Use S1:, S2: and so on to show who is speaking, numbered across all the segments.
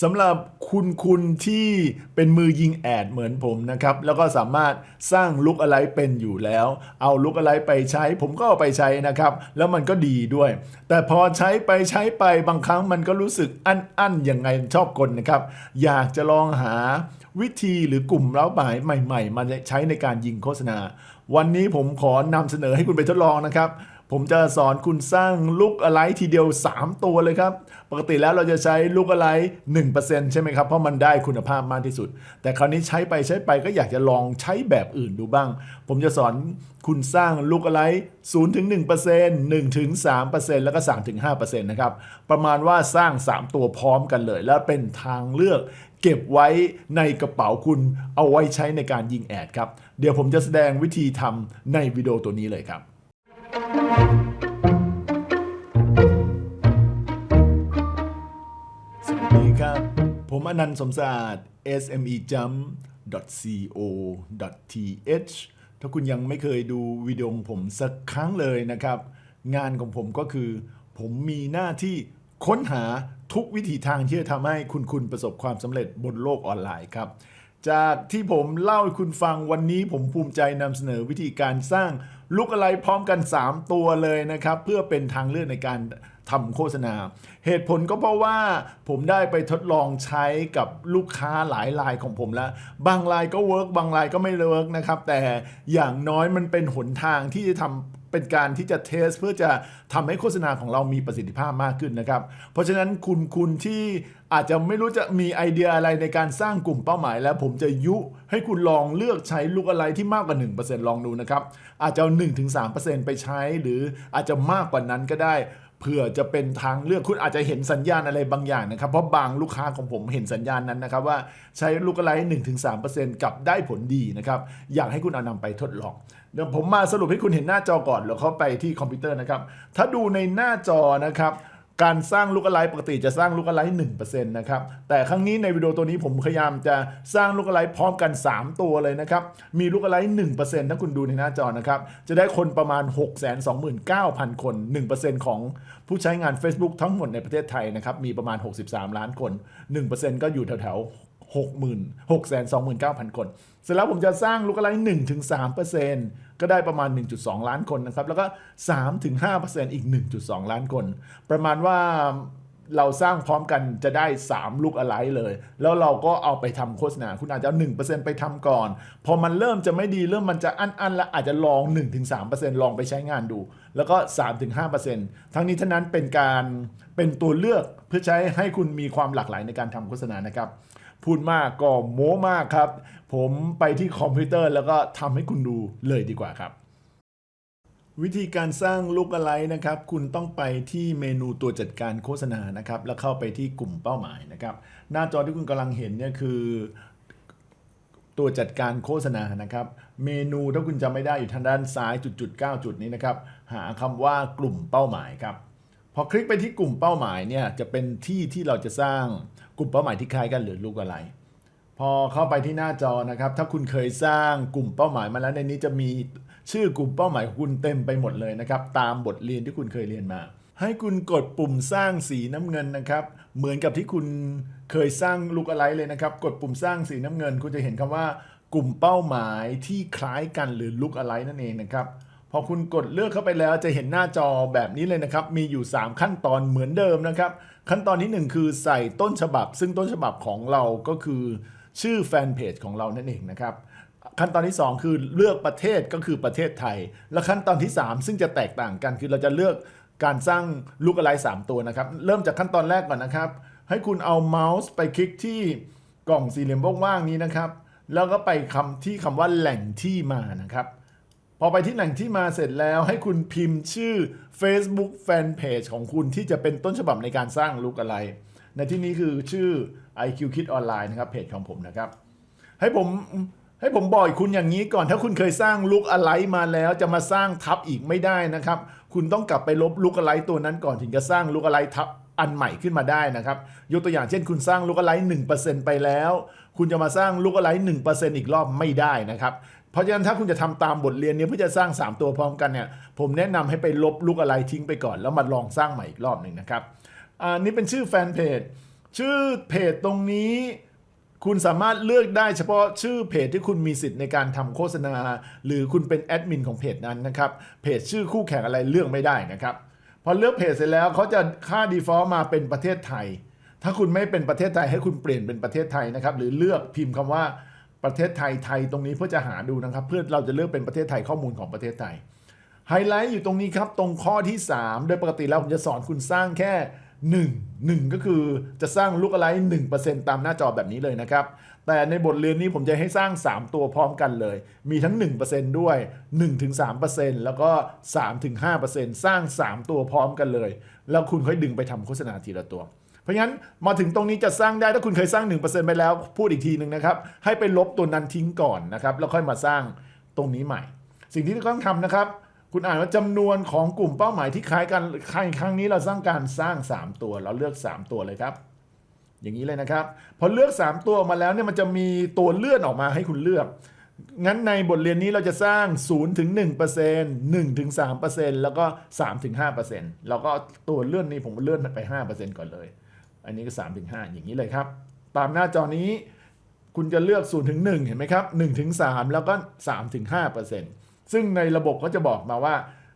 S1: สำหรับคุณคุณที่เป็นมือยิงแอดเหมือนผมนะครับ แล้วก็สามารถสร้างลุกอะไรเป็นอยู่แล้ว เอาลุกอะไรไปใช้ ผมก็เอาไปใช้นะครับ แล้วมันก็ดีด้วย แต่พอใช้ไปใช้ไปบางครั้งมันก็รู้สึกอั้นอั้นยังไงชอบกลนะครับ อยากจะลองหาวิธีหรือกลุ่มเล้าหมายใหม่ ๆ มาใช้ในการยิงโฆษณา วันนี้ผมขอนำเสนอให้คุณไปทดลองนะครับ ผมจะสอนคุณสร้างลุกอะไรทีเดียว 3 ตัวเลยครับ ปกติแล้วเราจะใช้ลุกอะไร 1%ใช่ไหมครับ เพราะมันได้คุณภาพมากที่สุด แต่คราวนี้ใช้ไปใช้ไปก็อยากจะลองใช้แบบอื่นดูบ้าง ผมจะสอนคุณสร้างลุกอะไร0ถึง1% 1ถึง3%แล้วก็3ถึง5%นะครับประมาณว่าสร้าง 3 ตัวพร้อมกันเลย แล้วเป็นทางเลือกเก็บไว้ในกระเป๋าคุณเอาไว้ใช้ในการยิงแอดครับ เดี๋ยวผมจะแสดงวิธีทำในวิดีโอตัวนี้เลยครับ ผมอนันต์สมสาสตร์ smejump.co.th ถ้าคุณยังไม่เคยดูวิดีโอของผมสักครั้งเลยนะครับ งานของผมก็คือ ผมมีหน้าที่ค้นหาทุกวิธีทางที่จะทำให้คุณคุณประสบความสำเร็จบนโลกออนไลน์ครับ จากที่ผมเล่าให้คุณฟังวันนี้ผมภูมิใจนำเสนอวิธีการสร้างลุกอะไรพร้อมกัน 3 ตัวเลยนะครับ เพื่อเป็นทางเลือกในการทำโฆษณา เหตุผลก็เพราะว่าผมได้ไปทดลองใช้กับลูกค้าหลายรายของผมแล้ว บางรายก็เวิร์กบางรายก็ไม่เวิร์กนะครับ แต่อย่างน้อยมันเป็นหนทางที่จะทำ เป็นการที่จะเทสเพื่อจะทำให้โฆษณาของเรามีประสิทธิภาพมากขึ้นนะครับ เพราะฉะนั้นคุณคุณที่อาจจะไม่รู้จะมีไอเดียอะไรในการสร้างกลุ่มเป้าหมาย แล้วผมจะยุให้คุณลองเลือกใช้ลูกอะไรที่มากกว่า 1%ลองดูนะครับ อาจจะเอา1-3%ไปใช้หรืออาจจะมากกว่านั้นก็ได้ เผื่อจะเป็นทางเลือกคุณอาจจะเห็นสัญญาณอะไรบางอย่างนะครับ เพราะบางลูกค้าของผมเห็นสัญญาณนั้นนะครับ ว่าใช้ลูกอะไร1-3%กับได้ผลดีนะครับ อยากให้คุณเอานำไปทดลองเดี๋ยวผมมาสรุปให้คุณเห็นหน้าจอก่อนแล้วเข้าไปที่คอมพิวเตอร์นะครับ ถ้าดูในหน้าจอนะครับ การสร้างลูกอะไรปกติจะสร้างลูกอะไร1%นะครับ แต่ครั้งนี้ในวิดีโอตัวนี้ผมพยายามจะสร้างลูกอะไรพร้อมกัน 3 ตัวเลยนะครับ มีลูกอะไร1%ถ้าคุณดูในหน้าจอนะครับ จะได้คนประมาณ 629,000 คนหนึ่งเปอร์เซ็นต์ของผู้ใช้งาน Facebook ทั้งหมดในประเทศไทยนะครับ มีประมาณ 63 ล้านคน1%ก็อยู่แถวๆ 60,000 629,000 คน เสร็จแล้วผมจะสร้างลูกอะไร1ถึง3%ก็ได้ประมาณ 1.2 ล้านคนนะครับ แล้วก็3ถึง5%อีก 1.2 ล้านคน ประมาณว่าเราสร้างพร้อมกันจะได้ 3 ลูกอะไรเลย แล้วเราก็เอาไปทำโฆษณา คุณอาจจะเอา1%ไปทำก่อน พอมันเริ่มจะไม่ดีเริ่มมันจะอั้นๆ แล้วอาจจะลอง 1-3%ลองไปใช้งานดู แล้วก็ 3-5%ทั้งนี้ทั้งนั้นเป็นการเป็นตัวเลือกเพื่อใช้ให้คุณมีความหลากหลายในการทำโฆษณานะครับ พูดมากก็โม้มากครับ ผมไปที่คอมพิวเตอร์แล้วก็ทำให้คุณดูเลยดีกว่าครับ วิธีการสร้างลูกอะไรนะครับ คุณต้องไปที่เมนูตัวจัดการโฆษณานะครับ แล้วเข้าไปที่กลุ่มเป้าหมายนะครับ หน้าจอที่คุณกำลังเห็นเนี่ยคือตัวจัดการโฆษณานะครับ เมนูถ้าคุณจำไม่ได้อยู่ทางด้านซ้ายจุดๆ9จุดนี้นะครับ หาคำว่ากลุ่มเป้าหมายครับ พอคลิกไปที่กลุ่มเป้าหมายเนี่ยจะเป็นที่ที่เราจะสร้างกลุ่มเป้าหมายที่คล้ายกันหรือลูกอะไร พอเข้าไปที่หน้าจอนะครับ ถ้าคุณเคยสร้างกลุ่มเป้าหมายมาแล้วในนี้จะมีชื่อกลุ่มเป้าหมายคุณเต็มไปหมดเลยนะครับ ตามบทเรียนที่คุณเคยเรียนมา ให้คุณกดปุ่มสร้างสีน้ำเงินนะครับ เหมือนกับที่คุณเคยสร้างลูกอะไรเลยนะครับ กดปุ่มสร้างสีน้ำเงิน คุณจะเห็นคำว่า กลุ่มเป้าหมายที่คล้ายกันหรือลุกอะไรนั่นเองนะครับ พอคุณกดเลือกเข้าไปแล้วจะเห็นหน้าจอแบบนี้เลยนะครับ มีอยู่ 3 ขั้นตอนเหมือนเดิมนะครับ ขั้นตอนที่ 1 คือใส่ต้นฉบับ ซึ่งต้นฉบับของเราก็คือชื่อแฟนเพจของเรานั่นเองนะครับ ขั้นตอนที่ 2 คือเลือกประเทศก็คือประเทศไทย และขั้นตอนที่ 3 ซึ่งจะแตกต่างกันคือเราจะเลือกการสร้างลูกอะไร3ตัวนะครับ เริ่มจากขั้นตอนแรกก่อนนะครับ ให้คุณเอาเมาส์ไปคลิกที่กล่องสี่เหลี่ยมว่างๆนี้นะครับ แล้วก็ไปคำที่คำว่าแหล่งที่มานะครับ พอไปที่แหล่งที่มาเสร็จแล้วให้คุณพิมพ์ชื่อ Facebook Fanpage ของคุณที่จะเป็นต้นฉบับในการสร้างลุกอะไร ในที่นี้คือชื่อ IQ Kit Online นะครับเพจของผมนะครับ ให้ผมให้ผมบอกคุณอย่างนี้ก่อนถ้าคุณเคยสร้างลุกอะไรมาแล้ว จะมาสร้างทับอีกไม่ได้นะครับ คุณต้องกลับไปลบลุกอะไรตัวนั้นก่อนถึงจะสร้างลุกอะไรทับอันใหม่ขึ้นมาได้นะครับ ยกตัวอย่างเช่น คุณสร้างลุกอะไร1%ไปแล้ว คุณจะมาสร้างลุกอะไร1%อีกรอบไม่ได้นะครับ เพราะฉะนั้นถ้าคุณจะทำตามบทเรียนนี้เพื่อจะสร้าง 3 ตัวพร้อมกันเนี่ยผมแนะนำให้ไปลบลูกอะไรทิ้งไปก่อน แล้วมาลองสร้างใหม่อีกรอบหนึ่งนะครับอ่านี่เป็นชื่อแฟนเพจชื่อเพจตรงนี้คุณสามารถเลือกได้เฉพาะชื่อเพจที่คุณมีสิทธิ์ในการทำโฆษณา หรือคุณเป็นแอดมินของเพจนั้นนะครับ เพจชื่อคู่แข่งอะไรเลือกไม่ได้นะครับ พอเลือกเพจเสร็จแล้วเขาจะค่า default มาเป็นประเทศไทย ถ้าคุณไม่เป็นประเทศไทยให้คุณเปลี่ยนเป็นประเทศไทยนะครับ หรือเลือกพิมพ์คำว่า ประเทศไทยไทยตรงนี้เพื่อจะหาดูนะครับ เพื่อเราจะเลือกเป็นประเทศไทยข้อมูลของประเทศไทยไฮไลท์อยู่ตรงนี้ครับ ตรงข้อที่ 3 โดยปกติแล้วผมจะสอนคุณสร้างแค่ 1 1 ก็คือจะสร้างลูกอะไร1%ตามหน้าจอแบบนี้เลยนะครับ แต่ในบทเรียนนี้ผมจะให้สร้าง 3 ตัวพร้อมกันเลย มีทั้ง 1%ด้วย 1-3%แล้วก็ 3-5%สร้าง 3 ตัวพร้อมกันเลย แล้วคุณค่อยดึงไปทำโฆษณาทีละตัว เพราะงั้นมาถึงตรงนี้จะสร้างได้ถ้าคุณเคยสร้าง 1%ไปแล้วพูดอีกทีหนึ่งนะครับ ให้ไปลบตัวนั้นทิ้งก่อนนะครับแล้วค่อยมาสร้างตรงนี้ใหม่ สิ่งที่ต้องทำนะครับ คุณอ่านว่าจำนวนของกลุ่มเป้าหมายที่คล้ายกันครั้งครั้งนี้เราสร้างการสร้าง 3 ตัวเราเลือก 3 ตัวเลยครับอย่างนี้เลยนะครับพอเลือก 3 ตัวมาแล้วเนี่ยมันจะมีตัวเลื่อนออกมาให้คุณเลือก งั้นในบทเรียนนี้เราจะสร้าง0ถึง1% 1ถึง3%แล้วก็3ถึง5%แล้วก็ตัวเลื่อนนี้ผมเลื่อนไป 5%ก่อนเลย อันนี้ก็3ถึง5อย่างนี้เลยครับ ตามหน้าจอนี้คุณจะเลือก0ถึง1เห็นไหมครับ1ถึง3แล้วก็3ถึง5%ซึ่งในระบบก็จะบอกมาว่า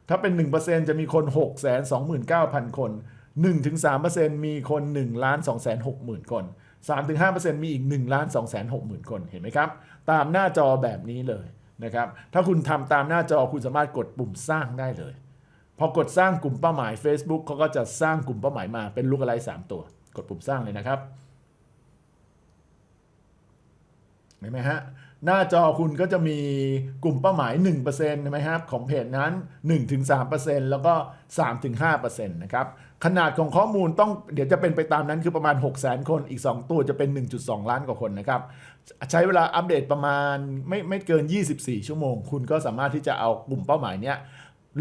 S1: ถ้าเป็น 1%จะมีคน 6 2 9 0 0 0 คน1ถึง3%มีคน1ล้าน2 6 0 0 0 คน3ถึง5%มีอีก1ล้าน2 6 0 0 0 คน เห็นไหมครับ ตามหน้าจอแบบนี้เลยนะครับ ถ้าคุณทำตามหน้าจอคุณสามารถกดปุ่มสร้างได้เลย พอกดสร้างกลุ่มเป้าหมาย Facebook เขาก็จะสร้างกลุ่มเป้าหมายมาเป็นลูกอะไรสามตัว กดปุ่มสร้างเลยนะครับเห็นไหมฮะหน้าจอคุณก็จะมีกลุ่มเป้าหมาย 1%ใช่ไหมครับของเพจนั้น 1-3%แล้วก็ 3-5%นะครับขนาดของข้อมูลต้องเดี๋ยวจะเป็นไปตามนั้นคือประมาณ 6 0 0 0 0 0คนอีก 2 ตัวจะเป็น 1.2 ล้านกว่าคนนะครับ ใช้เวลาอัปเดตประมาณไม่ไม่เกิน 24 ชั่วโมง คุณก็สามารถที่จะเอากลุ่มเป้าหมายเนี้ย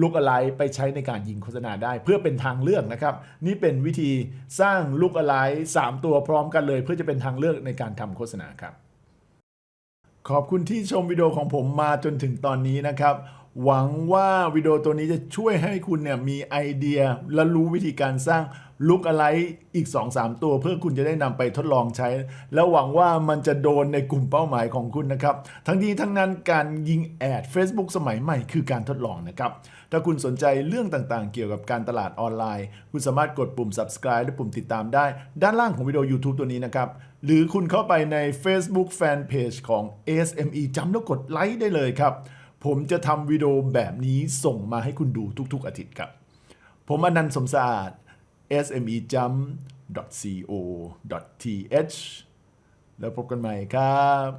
S1: ลูกอะไรไปใช้ในการยิงโฆษณาได้ เพื่อเป็นทางเลือกนะครับ นี่เป็นวิธีสร้างลูกอะไร3ตัวพร้อมกันเลย เพื่อจะเป็นทางเลือกในการทำโฆษณาครับ ขอบคุณที่ชมวิดีโอของผมมาจนถึงตอนนี้นะครับ หวังว่าวิดีโอตัวนี้จะช่วยให้คุณเนี่ยมีไอเดียและรู้วิธีการสร้าง ลุกอะไรอีก 2-3 ตัว เพื่อคุณจะได้นำไปทดลองใช้ แล้วหวังว่ามันจะโดนในกลุ่มเป้าหมายของคุณนะครับ ทั้งนี้ทั้งนั้นการยิงแอด Facebook สมัยใหม่คือการทดลองนะครับ ถ้าคุณสนใจเรื่องต่างๆ เกี่ยวกับการตลาดออนไลน์ คุณสามารถกดปุ่ม subscribe และปุ่มติดตามได้ ด้านล่างของวิดีโอ YouTube ตัวนี้นะครับหรือคุณเข้าไปใน Facebook Fanpage ของ SME จำแล้วกดไลค์ได้เลยครับ ผมจะทำวิดีโอแบบนี้ส่งมาให้คุณดูทุกๆอาทิตย์ครับ ผมอนันต์สมสะอาด smejump.co.th แล้วพบกันใหม่ครับ